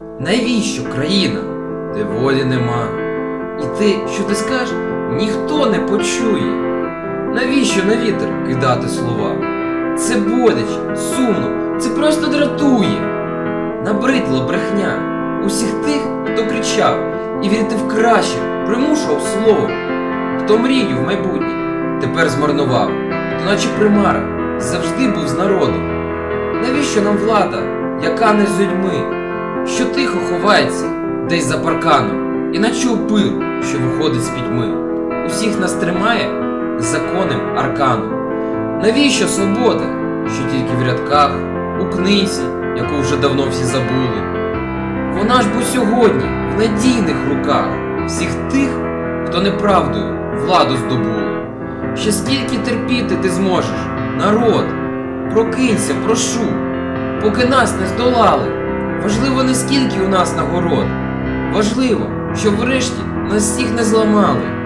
Навіщо країна, де волі нема? І ти, що ти скажеш, ніхто не почує. Навіщо на вітер кидати слова? Це боляче, сумно, це просто дратує. Набридла брехня усіх тих, хто кричав і вірити в краще, примушував словом. Хто мрію в майбутнє, тепер змарнував, хто наче примара завжди був з народом. Навіщо нам влада, яка не з людьми, що тихо ховається десь за парканом, і наче упир, що виходить з пітьми, усіх нас тримає законним арканом. Навіщо свобода, що тільки в рядках, у книзі, яку вже давно всі забули? Вона ж бо сьогодні в надійних руках всіх тих, хто неправдою владу здобули. Ще скільки терпіти ти зможеш, народ, прокинься, прошу, поки нас не здолали. Важливо не скільки у нас нагород, важливо, щоб врешті нас всіх не зламали.